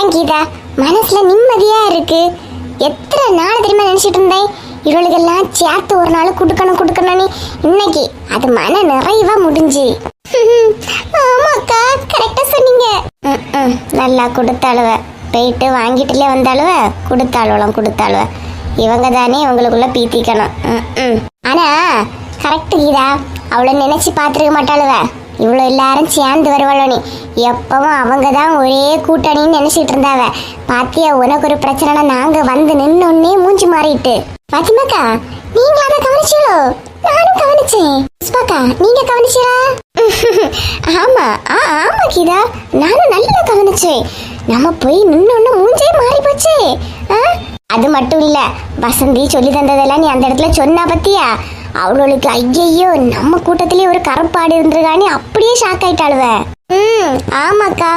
இப்பதான் கீதா? மனசுல நிம்மதியா இருக்கு. எத்தனை நாள் தெரியுமா நினைச்சிட்டு இருந்தேன்? இவளுக்கெல்லாம் சேர்த்து ஒரு நாள் கொடுக்கணும் கொடுக்கணும்னு. இன்னைக்கு அது மன நிறைவா முடிஞ்சு. ஆமாக்கா கரெக்டா சொன்னீங்க. ம், ம், நல்லா கொடுத்தாளுவ. போயிட்டு வாங்கிட்டுலே வந்தாளுவ கொடுத்தாளுவலாம் கொடுத்தாளுவ. இவங்க தானே இவங்களுக்குள்ள பீத்திக்கணும். ம், ம். ஆனா கரெக்ட் கீதா அவளை நினைச்சு பார்த்துருக்க மாட்டாளுவ. இவ்வளோ எல்லாரும் சேர்ந்து வருவாளோனே எப்பவும் அவங்க தான் ஒரே கூட்டணின்னு நினைச்சிட்டு இருந்தாவ. பாத்தியா உனக்கு ஒரு பிரச்சனைனா நாங்க வந்து நின்னொன்னே மூஞ்சி மாறிட்டு. பாத்திமாக்கா நீங்க அதை கவனிச்சீங்களோ? நானும் கவனிச்சேன். புஷ்பாக்கா நீங்க கவனிச்சீரா ஆமா ஆ ஆமா கீதா. நானும் நல்லா கவனிச்சேன். நம்ம போய் நின்னொன்னு மூஞ்சே மாறி போச்சே ஆ? அது மட்டும் இல்ல வசந்தி சொல்லி தந்ததெல்லாம் நீ அந்த இடத்துல சொன்னா பத்தியா? அவளுக்கு ஐயையோ நம்ம கூட்டத்திலே ஒரு கருப்பாடு இருந்திருக்கானே அப்படியே ஷாக் ஆயிட்டாளுவ. ம் ஆமாக்கா.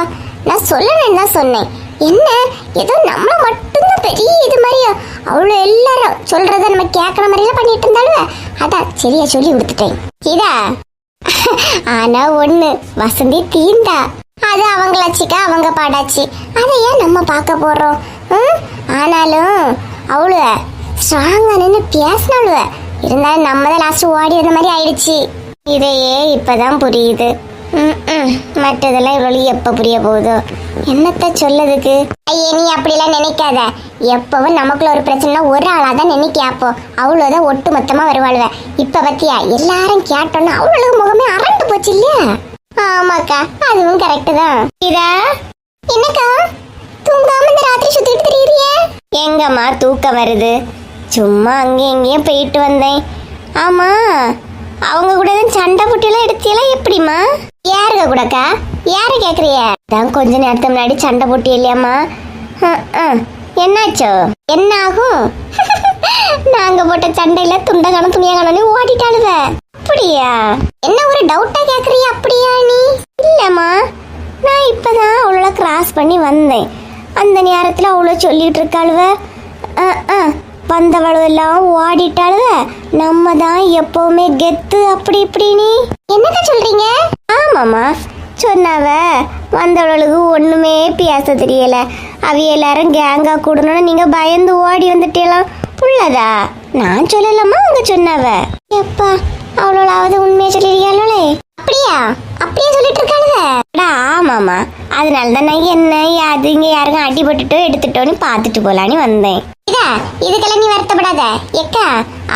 நான் சொல்லணும்னு தான் சொன்னேன். என்ன? ஏதோ நம்ம மட்டும்தான் பெரிய இது மாதிரியா? அவ்வளோ எல்லாரும் சொல்றத நம்ம கேட்குற மாதிரிலாம் பண்ணிட்டு இருந்தாளுவ. அதான் சரியா சொல்லி கொடுத்துட்டேன். இதா? ஆனா ஒண்ணு வசந்தி தீந்தா அது அவங்களாச்சிக்கா அவங்க பாடாச்சு. அதை ஏன் நம்ம பார்க்க போறோம்? ம்? ஆனாலும் அவளுவ ஸ்ட்ராங்கா நின்று பேசினாளுவ. இருந்தாலும் நம்ம தான் லாஸ்ட் ஓடி வந்த மாதிரி ஆயிடுச்சு. இதையே இப்பதான் புரியுது. மற்றதெல்லாம் இவ்வளோ எப்போ புரிய போகுதோ? என்னத்த சொல்லதுக்கு ஐயே நீ அப்படிலாம் நினைக்காத. எப்பவும் நமக்குள்ள ஒரு பிரச்சனைனா ஒரு ஆளாக தான் நினைக்காப்போ அவ்வளோதான் ஒட்டு மொத்தமாக வருவாளுவ. இப்போ பத்தியா எல்லாரும் கேட்டோன்னா அவ்வளவு முகமே அரண்டு போச்சு இல்லையா? ஆமாக்கா அதுவும் கரெக்டு தான். இதா? என்னக்கா? தூங்காம இந்த ராத்திரி சுத்திட்டு தெரியுறியே? எங்கம்மா தூக்கம் வருது? சும்மா அங்கேயும் இங்கேயும் போயிட்டு வந்தேன். ஆமா அவங்க கூட தான் சண்டை புட்டியெல்லாம் எடுத்தியெல்லாம் எப்படிம்மா? யாருங்க கூடக்கா யாரை கேக்குறிய தான் கொஞ்ச நேரத்துக்கு முன்னாடி சண்டை போட்டி இல்லையாம்மா. என்னாச்சோ? என்ன ஆகும்? நாங்க போட்ட சண்டையில துண்ட கணம் துணியா கணம் ஓடிட்டாளுவ. அப்படியா? என்ன ஒரு டவுட்டா கேக்குறியா அப்படியா நீ? இல்லம்மா நான் இப்பதான் அவளோட கிராஸ் பண்ணி வந்தேன். அந்த நேரத்துல அவ்வளோ சொல்லிட்டு இருக்காளுவ. ஆ ஆ வந்தவளெல்லாம் ஓடிட்டாளுவ நம்ம தான் எப்பவுமே கெத்து அப்படி இப்படின்னு. என்னக்கா சொல்றீங்க? ஆமாம்மா சொன்னாவ. வந்தவளுக்கு ஒண்ணுமே பேச தெரியல. அவ எல்லாரும் கேங்கா கூடணும்னு நீங்க பயந்து ஓடி வந்துட்டீலாம் உள்ளதா? நான் சொல்லலாமா அவங்க சொன்னாவ. எப்பா அவளோளாவது உண்மையை சொல்லிருக்காளே அப்படியா? அப்படியே சொல்லிட்டு இருக்காளுவ ஆமாம்மா அதனால தான் நான் என்ன அது இங்கே யாருக்கும் அடிபட்டுட்டோ எடுத்துட்டோன்னு பார்த்துட்டு போகலான்னு வந்தேன். இதா இதுக்கெல்லாம் நீ வருத்தப்படாத. எக்கா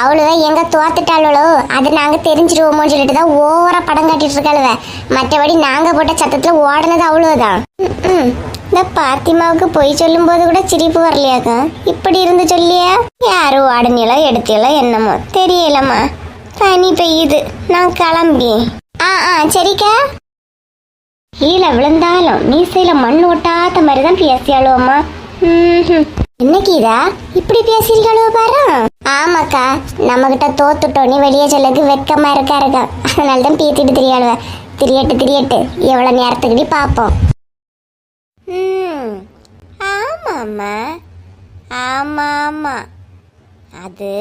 அவளுவ எங்க தோத்துட்டாளோ அதை நாங்கள் தெரிஞ்சிருவோமோன்னு சொல்லிட்டு தான் ஓவரா படம் காட்டிட்டு இருக்காளுவ. மற்றபடி நாங்கள் போட்ட சத்தத்தில் ஓடினது அவ்வளோதான் ம்ம். இந்த பாத்திமாவுக்கு பொய் சொல்லும் போது கூட சிரிப்பு வரலையாக்கா? இப்படி இருந்து சொல்லியா? யாரும் ஓடனியலோ எடுத்தியலோ என்னமோ தெரியலம்மா. பனி பெய்யுது. நான் கிளம்பி. ஆ ஆ சரிக்கா. கீழே விழுந்தாலும் மீசையில மண் ஒட்டாத மாதிரி தான் பேசியாளுவம்மா என்ன கீதா இப்படி பேசியிருக்காளுவ பாரு. ஆமாக்கா நம்ம கிட்ட தோத்துட்டோம் நீ வெளியே சொல்லக்கு வெக்கமா இருக்கா இருக்கா அதனால தான் பேத்திட்டு திரியாளுவ. திரியட்டு திரியட்டு. எவ்வளோ நேரத்துக்கு பார்ப்போம். ம். ஆமாம்மா. ஆமா ஆமா அது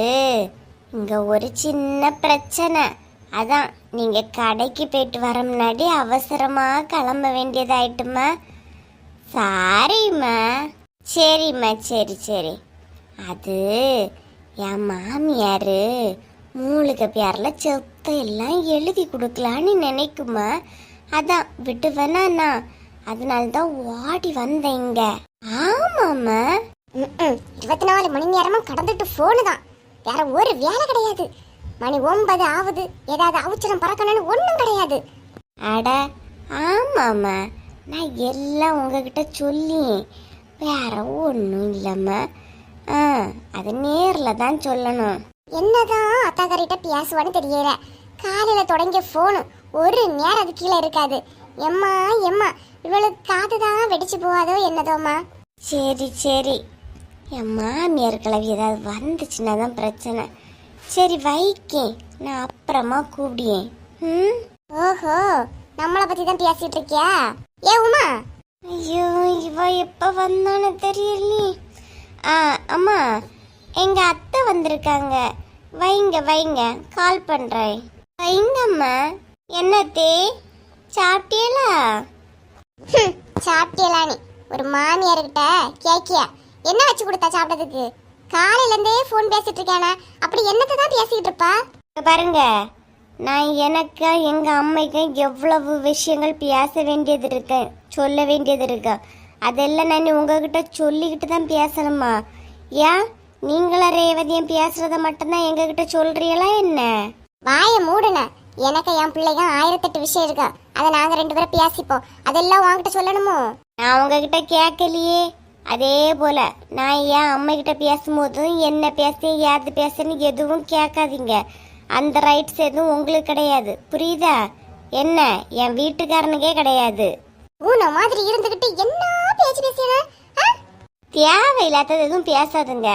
இங்க ஒரு சின்ன பிரச்சனை. அதான் நீங்க கடைக்கு போயிட்டு வர முன்னாடி அவசரமா கிளம்ப வேண்டியதாயிட்டுமா? சாரிம்மா. சரிம்மா சரி சரி. அது என் மாமியார் மூலிக பேரில் செத்த எல்லாம் எழுதி கொடுக்கலான்னு நினைக்குமா? அதான் விட்டு வேணா அதனால தான் ஓடி வந்தேன் இங்கே ஆமாம்மா இருபத்தி நாலு மணி நேரமும் கடந்துட்டு போனு தான். வேற ஒரு வேலை கிடையாது. மணி ஒன்பது ஆகுது ஏதாவது அவுச்சரம் பறக்கணும்னு ஒன்றும் கிடையாது. அட ஆமாம்மா. நான் எல்லாம் உங்ககிட்ட சொல்லி வேற ஒன்றும் இல்லைம்மா. ஆ அது நேரில் தான் சொல்லணும். என்னதான் அத்தாக்காரிட்ட பேசுவான்னு தெரியல. காலையில் தொடங்கிய ஃபோனு ஒரு நேரம் அது கீழே இருக்காது. எம்மா எம்மா இவளுக்கு காது தான் வெடிச்சு போகாதோ என்னதோம்மா? சரி சரி. என் மாமியார் கிளவி ஏதாவது வந்துச்சுன்னா தான் பிரச்சனை. சரி வைக்கேன் நான் அப்புறமா கூப்பிடியேன் ம்? ஓஹோ நம்மளை பத்தி தான் பேசிட்டு இருக்கியா ஏ உமா. ஐயோ இவ எப்ப வந்தானு தெரியலையே. ஆ அம்மா எங்க அத்தை வந்திருக்காங்க. வைங்க வைங்க கால் பண்றேன். வைங்கம்மா என்னத்தே சாப்பிட்டியலா? சாப்பிட்டியலா நீ ஒரு மாமியார்கிட்ட கேக்கியா என்ன வச்சு கொடுத்தா சாப்பிட்டதுக்கு? காலையில இருந்தே ஃபோன் பேசிட்டு இருக்கானே. அப்படி என்னத்தை தான் பேசிக்கிட்டு இருப்பா? பாருங்க நான் எனக்கு எங்க அம்மைக்கும் எவ்வளவு விஷயங்கள் பேச வேண்டியது இருக்கு சொல்ல வேண்டியது இருக்கு. அதெல்லாம் நான் உங்ககிட்ட சொல்லிக்கிட்டு தான் பேசணுமா? ஏன்? நீங்களா ரேவதியும் பேசுறத மட்டும்தான் எங்ககிட்ட சொல்றீங்களா என்ன? வாய மூடுன எனக்கு என் பிள்ளைங்க ஆயிரத்தெட்டு விஷயம் இருக்கு. அதை நாங்க ரெண்டு பேரும் பேசிப்போம். அதெல்லாம் உன்கிட்ட சொல்லணுமோ? நான் உங்ககிட்ட கேட்கலையே. அதே போல நான் என் அம்மா கிட்ட பேசும்போதும் என்ன பேச யாரு பேசுன்னு எதுவும் கேட்காதீங்க. அந்த ரைட்ஸ் எதுவும் உங்களுக்கு கிடையாது. புரியுதா? என்ன? என் வீட்டுக்காரனுக்கே கிடையாது. ஊன மாதிரி இருந்துகிட்டு என்ன பேச்சு பேசின தேவையில்லாதது எதுவும் பேசாதுங்க.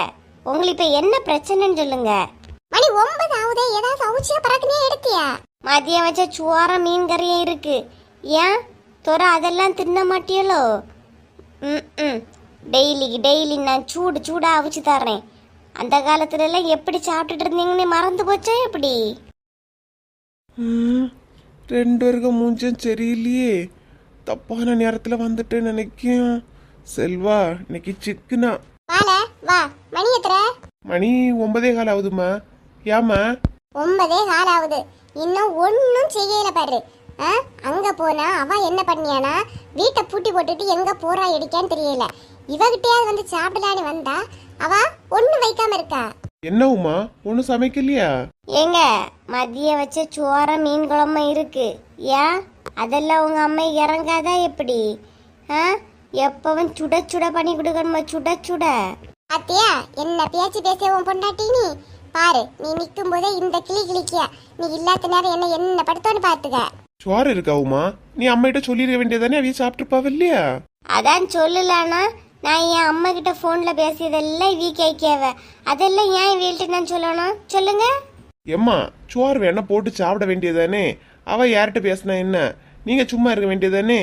உங்களுக்கு இப்ப என்ன பிரச்சனைன்னு சொல்லுங்க. மணி ஒன்பது ஆகுதே ஏதாவது அவுச்சியா பறக்குனே எடுத்தியா? மதியம் வச்ச சோரம் மீன் கறியும் இருக்கு. ஏன்? தொற அதெல்லாம் தின்ன மாட்டியலோ? ம் டெய்லிக்கு டெய்லி நான் சூடு சூடா அவிச்சு தர்றேன் அந்த காலத்துல எல்லாம் எப்படி சாப்பிட்டுட்டு இருந்தீங்கன்னு மறந்து போச்சா எப்படி? ம், ரெண்டு பேருக்கும் மூஞ்சும் சரியில்லையே. தப்பான நேரத்தில் வந்துட்டு நினைக்கும் செல்வா இன்னைக்கு சிக்குனா? வா மணி எத்தனை? மணி ஒன்பதே கால் ஆகுதுமா ஏம்மா? ஒன்பதே கால் ஆகுது. இன்னும் ஒன்றும் செய்யல பாரு. அங்க போனா அவ என்ன பண்ணியானா? வீட்டை பூட்டி போட்டுட்டு எங்க போறா இடிக்கான்னு தெரியல. இவகிட்டயாவது வந்து சாப்பிடலான்னு வந்தா அவ ஒண்ணு வைக்காம இருக்கா? என்ன உமா? ஒன்றும் சமைக்கலையா? ஏங்க மதியம் வச்ச சோற மீன் குழம்பு இருக்கு. ஏன்? அதெல்லாம் உங்க அம்மா இறங்காதா எப்படி? ஆ? எப்பவும் சுட சுட பண்ணி கொடுக்கணுமா சுட சுட? அத்தியா என்ன பேச்சு பேச உன் பொண்டாட்டி நீ? பாரு நீ நிக்கும் போதே இந்த கிளி கிளிக்கியா. நீ இல்லாத நேரம் என்ன என்ன படுத்தோன்னு பாத்துக்க. சோறு இருக்கா உமா? நீ அம்மாகிட்ட சொல்லிட வேண்டியதானே அவைய சாப்பிட்டுருப்பாவ இல்லையா? அதான் சொல்லலானா நான் என் அம்மா கிட்ட போன்ல பேசியதெல்லாம் வீ கேட்கவ. அதெல்லாம் ஏன் வீழ்ட்டு நான் சொல்லணும்? சொல்லுங்க. எம்மா சோறு வேணா போட்டு சாப்பிட வேண்டியதானே அவ யார்கிட்ட பேசினா என்ன? நீங்க சும்மா இருக்க வேண்டியதானே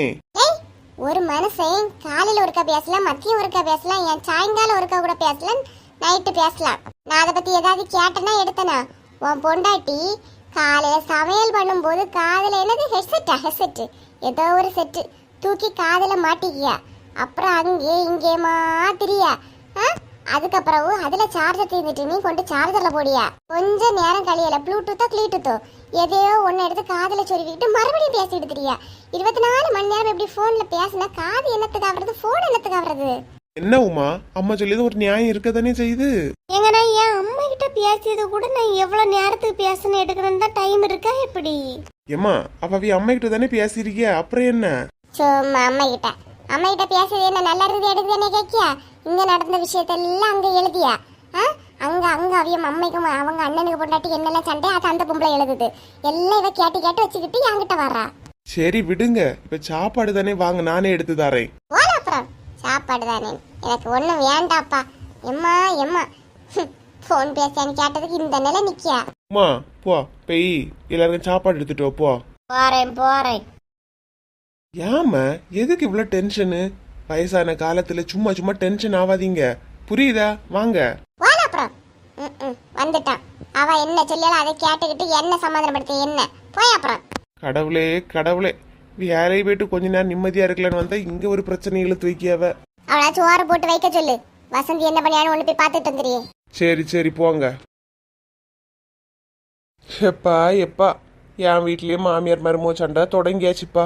ஒரு மனுஷன் காலையில ஒருக்கா பேசலாம் மதியம் ஒருக்கா பேசலாம் என் சாயங்காலம் ஒருக்கா கூட பேசலாம் நைட்டு பேசலாம். நான் அதை பத்தி ஏதாவது கேட்டேன்னா எடுத்தனா? உன் பொண்டாட்டி காலையில சமையல் பண்ணும்போது காதுல என்னது ஹெட்செட்டா ஹெட்செட் ஏதோ ஒரு செட்டு தூக்கி காதுல மாட்டிக்கியா? அப்புறம் அங்கே இங்கே மாத்திரியா ஆ? அதுக்கப்புறம் அதுல சார்ஜர் தீர்ந்துட்டு நீ கொண்டு சார்ஜர்ல போடியா? கொஞ்ச நேரம் கழியல ப்ளூடூத்தோ க்ளீடூத்தோ எதையோ ஒன்னு எடுத்து காதுல சொருவிக்கிட்டு மறுபடியும் பேசிட்டு திரியா? இருபத்தி நாலு மணி நேரம் இப்படி போன்ல பேசினா காது என்னத்துக்கு ஆவறது போன் என்னத்துக்கு ஆவறது? என்ன உமா? அம்மா சொல்லியது ஒரு நியாயம் இருக்க தானே செய்யுது? எங்க நான் என் அம்மா கிட்ட பேசியது கூட நான் எவ்வளவு நேரத்துக்கு பேசணும் எடுக்கணும் தான் டைம் இருக்கா எப்படி? அவ அவைய அம்மா கிட்ட தானே பேசியிருக்கியா? அப்புறம் என்ன? சும்மா அம்மா கிட்ட. அம்மா கிட்ட பேசுறது என்ன நல்லா இருக்குது எடுக்குதுன்னு கேக்கியா இங்க நடந்த விஷயத்தெல்லாம் அங்க எழுதியா? அங்க அங்க அவியம் அம்மைக்கும் அவங்க அண்ணனுக்கு பொண்டாட்டி என்னெல்லாம் சண்டை? அது அந்த பொம்பளை எழுதுது. எல்லாம் இவ கேட்டு கேட்டு வச்சுக்கிட்டு என்கிட்ட வர்றா. சரி விடுங்க. இப்ப சாப்பாடு தானே வாங்க நானே எடுத்து தரேன். போல அப்புறம். சாப்பாடு தானே. எனக்கு ஒண்ணும் வேண்டாப்பா. எம்மா எம்மா. ஃபோன் பேசான்னு கேட்டதுக்கு இந்த நிலை நிக்கியா? அம்மா போ பெய். எல்லாருக்கும் சாப்பாடு எடுத்துட்டு போ. போறேன் போறேன். ஏம்மா? எதுக்கு இவ்வளோ டென்ஷனு வயசான காலத்துல சும்மா சும்மா டென்ஷன் ஆகாதீங்க புரியுதா? வாங்க. அப்புறம். ம், ம், வந்துட்டான். அவ என்ன சொல்லல அதை கேட்டுக்கிட்டு என்ன சமாதானப்படுத்த என்ன? போய் அப்புறம். கடவுளே கடவுளே. வேலையை போயிட்டு கொஞ்ச நேரம் நிம்மதியா இருக்கலான்னு வந்தா இங்க ஒரு பிரச்சனை இழுத்து வைக்கியாவ அவளா சோறு போட்டு வைக்க சொல்லு. வசந்தி என்ன பண்ணியான்னு ஒண்ணு போய் பார்த்துட்டு வந்துறியே சரி சரி போங்க. எப்பா எப்பா. என் வீட்லயே மாமியார் மருமோ சண்டை தொடங்கியாச்சுப்பா.